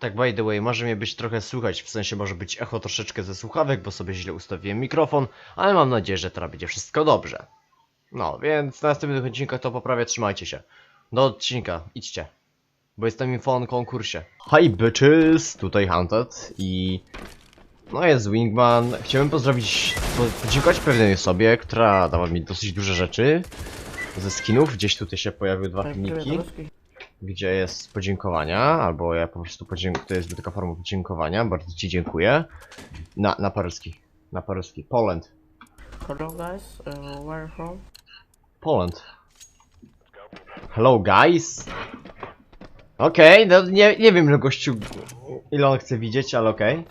Tak by the way, może mnie być trochę słychać, w sensie może być echo troszeczkę ze słuchawek, bo sobie źle ustawiłem mikrofon, ale mam nadzieję, że teraz będzie wszystko dobrze. No, więc na następnych odcinkach to poprawię, trzymajcie się. Do odcinka, idźcie. Bo jestem info o konkursie. Hi bitches, tutaj Hunted i... No jest Wingman. Chciałem pozdrowić, po- podziękować pewnej osobie, która dała mi dosyć duże rzeczy ze skinów. Gdzieś tutaj się pojawiły dwa Tak, filmiki gdzie jest podziękowania, albo ja po prostu podziękuję, to jest taka forma podziękowania, bardzo Ci dziękuję. Na, na paryski, na paryski, Poland, Hello guys, uh, where from? Poland. Hello guys! Okej, no nie, nie wiem ile gościu, ile on chce widzieć, ale okej.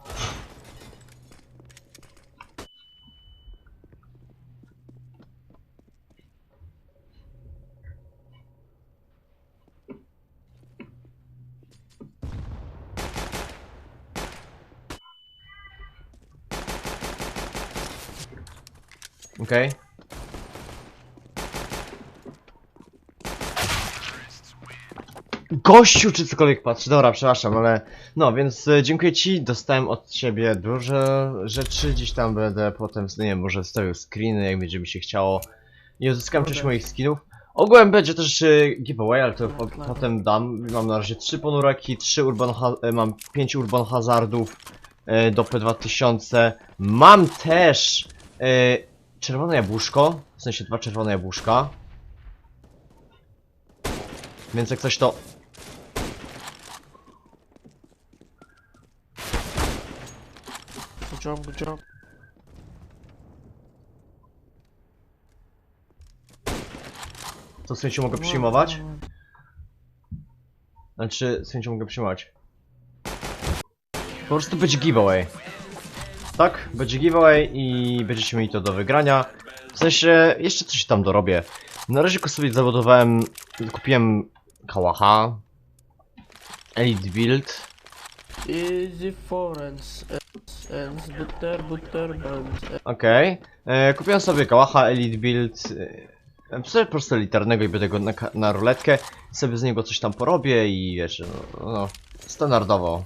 Okej. Gościu, czy cokolwiek patrzy. Dobra, przepraszam, ale. No, więc e, dziękuję ci. Dostałem od ciebie dużo rzeczy. Gdzieś tam będę potem, nie wiem, może wstawił screeny, jak będzie mi się chciało. Nie uzyskałem część moich skinów. Ogółem będzie też e, giveaway, ale to po, potem dam. Mam na razie trzy ponuraki, trzy urban ha- e, mam pięć urban hazardów e, do P2000. Mam też e, czerwone jabłuszko, w sensie dwa czerwone jabłuszka. Więc jak coś to Good job, good job. To w sensie mogę przyjmować? Znaczy, w sensie mogę przyjmować. Po prostu będzie giveaway. Tak? Będzie giveaway i będziecie mieli to do wygrania. W sensie, jeszcze coś tam dorobię. Na razie sobie zawodowałem, kupiłem Kałacha. Elite Build. Easy forens, butter, butter. Okej. E, Kupiłem sobie Kałacha Elite Build. E, sobie po prostu elitarnego i będę go na, na ruletkę. Sobie z niego coś tam porobię i wiesz, no, no standardowo.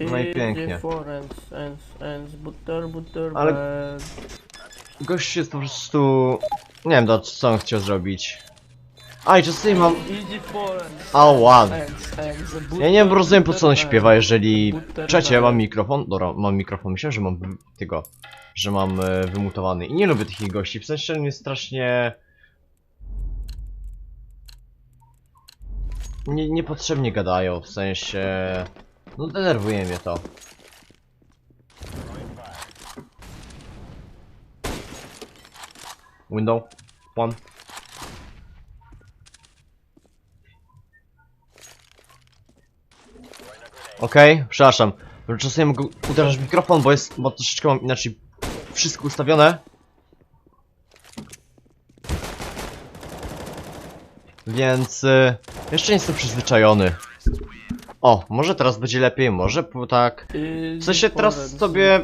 No i pięknie. Butter, butter, Ale-. Gość jest po prostu... Nie wiem, do- co on chciał zrobić. A, i czasami mam... Easy forens. Ała. and, and Ja nie butter, rozumiem po co on butter, śpiewa, jeżeli... butter, Trzecie, ja mam mikrofon. Dobra, mam mikrofon. Myślałem, że mam wy- tego... Że mam e, wymutowany. I nie lubię takich gości. W sensie mnie strasznie... Nie, niepotrzebnie gadają, w sensie... No denerwuje mnie to. Window. One. Okej, przepraszam. Czasem mogę uderzać mikrofon, bo jest, bo troszeczkę mam inaczej wszystko ustawione. Więc y, jeszcze nie jestem przyzwyczajony. O, może teraz będzie lepiej, może po- tak. Easy W sensie teraz sobie-.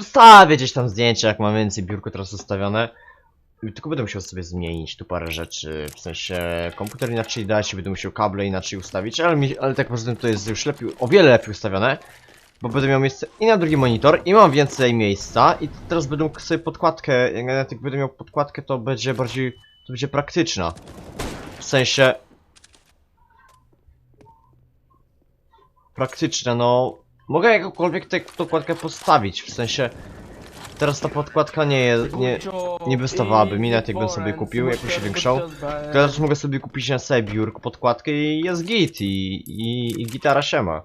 Wstawię gdzieś tam zdjęcia, jak mam więcej biurko teraz ustawione. Tylko będę musiał sobie zmienić tu parę rzeczy, w sensie komputer inaczej dać, będę musiał kable inaczej ustawić, ale, mi, ale tak poza tym to jest już lepiej, o wiele lepiej ustawione. Bo będę miał miejsce i na drugi monitor, i mam więcej miejsca, i teraz będę mógł sobie podkładkę, jak nawet jak będę miał podkładkę, to będzie bardziej, to będzie praktyczna. Sensie... Praktyczne, no... Mogę jakąkolwiek tę podkładkę postawić, w sensie... Teraz ta podkładka nie nie... nie wystawałaby mi, nawet jakbym sobie kupił jakąś większą. Teraz mogę sobie kupić na sobie biurko, podkładkę i jest git i, i, i gitara się ma.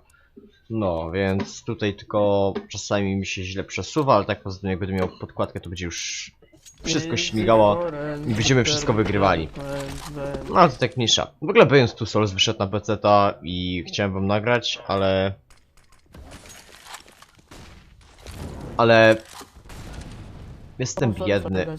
No, więc tutaj tylko czasami mi się źle przesuwa, ale tak poza tym jak będę miał podkładkę to będzie już wszystko śmigało i będziemy wszystko wygrywali. No ale to tak mniejsza. W ogóle Beyond Two Souls wyszedł na PC-ta i chciałem wam nagrać, ale... Ale... Jestem biedny.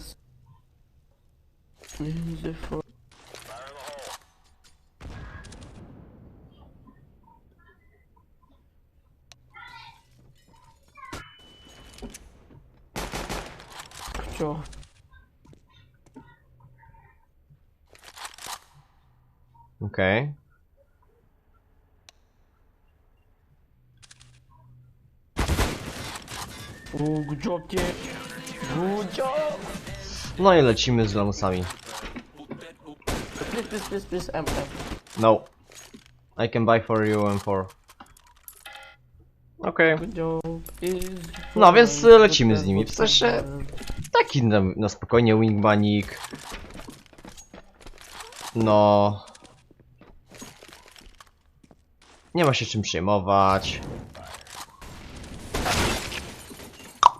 Sure. Okej. Job. No i lecimy z lamusami. Please, please, please, please, M, M. No. I can buy for you and for. Okej. Good job is No, więc lecimy z nimi. W sensie- Taki na, na spokojnie wingmanik. No. Nie ma się czym przejmować.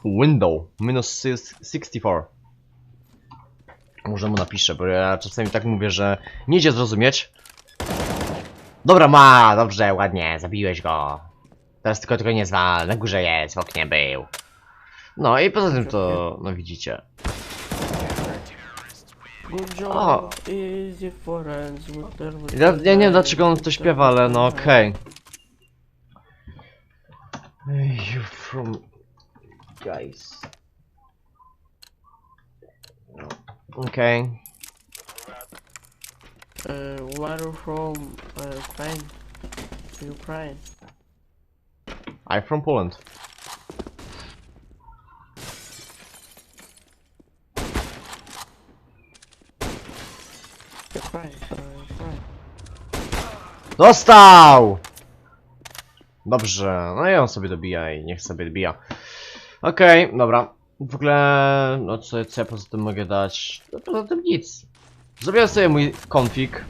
Window. Minus sys- 64. Może mu napiszę, bo ja czasami tak mówię, że nie idzie zrozumieć. Dobra ma, dobrze, ładnie, zabiłeś go. Teraz tylko tylko nie zwal, na górze jest, w oknie był. No i poza tym to, no widzicie. Good job O. is your friends with their- with Ja, ja nie wiem dlaczego on to śpiewa, ale no with their. You from... Guys. Okej. Uh, where from uh, Ukraine? Ukraine. I'm from Poland. Dostał! Dobrze, no i on sobie dobija i niech sobie dobija. Okej, dobra. W ogóle, no co, co ja poza tym mogę dać? No, poza tym nic. Zrobiłem sobie mój konfig.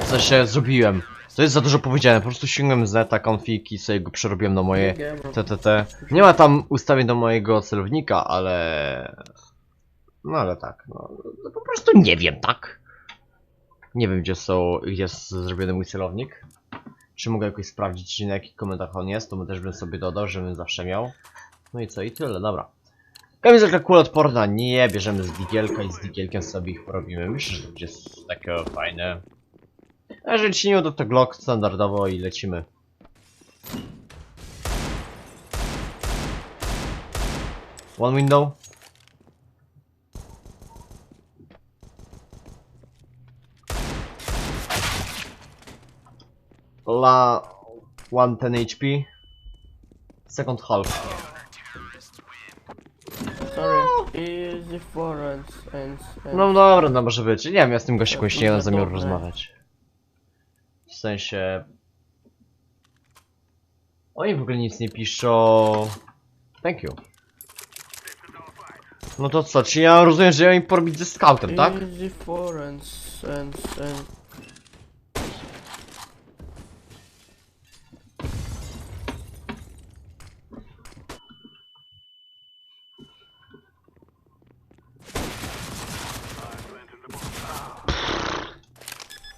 W sensie zrobiłem. To jest za dużo powiedziane, po prostu sięgłem z neta konfig i sobie go przerobiłem na moje TTT. Nie ma tam ustawień do mojego celownika, ale... No ale tak, no, no po prostu nie wiem, tak? Nie wiem gdzie są, gdzie jest zrobiony mój celownik. Czy mogę jakoś sprawdzić na jakich komentarzach on jest, to też bym sobie dodał, żebym zawsze miał. No i co, i tyle, dobra. Kamizelka kuloodporna, nie, bierzemy z digielka i z digielkiem sobie ich porobimy. Myślę, że to będzie takie fajne. A jeżeli ci nie uda, to Glock standardowo i lecimy. One window. La 110 HP. Second half. Sorry, is the friends and, and No dobra, no może być. Nie wiem, ja z tym gościem jakoś nie mam zamiaru rozmawiać. W sensie... Oni w ogóle nic nie piszą... Thank you. No to co, czy ja rozumiem, że ja im porobić ze scoutem, tak? Is the friends and and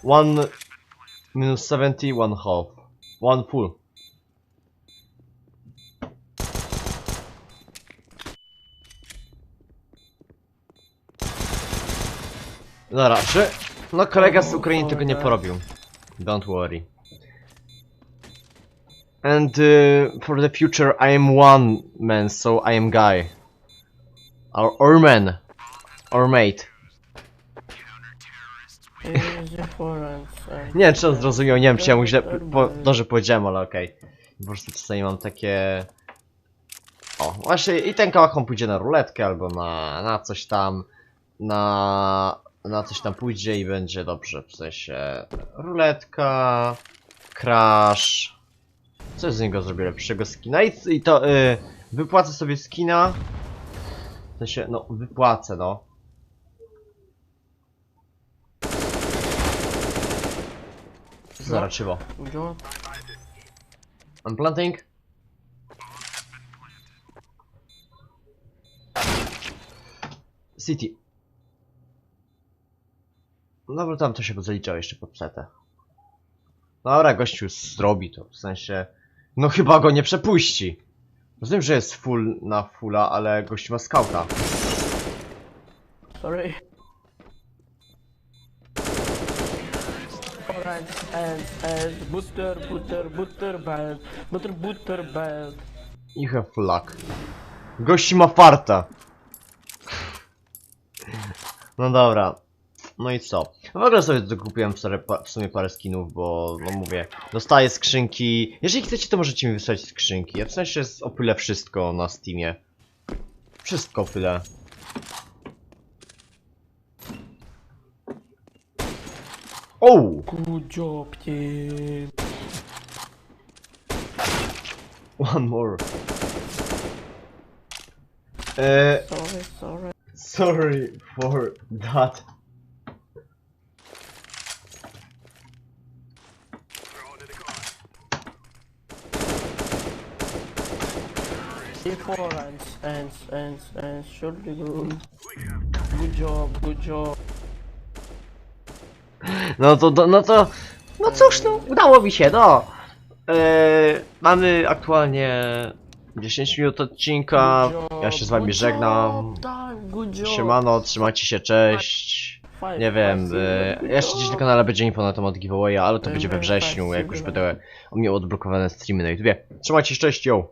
One minus 70, one half. One full. No raczej. No kolega z Ukrainy tego nie porobił. Don't worry. And uh, for the future I am one man, so I am guy. Or, or man. Or mate. Nie wiem czy on zrozumiał, nie wiem czy ja mu źle po, dobrze powiedziałem, ale okej. Po prostu czasami mam takie... O, właśnie i ten kałachon pójdzie na ruletkę albo na, na coś tam, na, na coś tam pójdzie i będzie dobrze, w sensie ruletka, crash, co z niego zrobię lepszego skina i, i to y, wypłacę sobie skina, w sensie, no wypłacę no. Zaraczyło. good job. I'm planting. City. Dobra, tam to się zaliczało jeszcze pod setę. Dobra, gościu zrobi to, w sensie... No chyba go nie przepuści. Rozumiem, że jest full na fulla, ale gościu ma skauta. Sorry. Friends and and butter butter butter belt butter butter belt. You have luck. Gości ma farta. No dobra. No i co? W ogóle sobie tu kupiłem w sumie, parę skinów, bo no mówię, dostaję skrzynki. Jeżeli chcecie, to możecie mi wysłać skrzynki. Ja w sensie jest opylę wszystko na Steamie. Wszystko opylę. Oh! Good job, team. One more. Uh, Sorry, sorry. sorry for that. C4 and, and, and, and should be good. Good job, good job. No to, to no to, no cóż, no udało mi się, no. Eee, mamy aktualnie 10 minut odcinka. Ja się z wami żegnam. job, Tak, good job. Siemano, trzymajcie się, cześć. Nie wiem, e, jeszcze gdzieś na kanale będzie info na temat giveawaya, ale to będzie we wrześniu, jak już będę miał odblokowane streamy na YouTubie. Trzymajcie się, cześć, yo!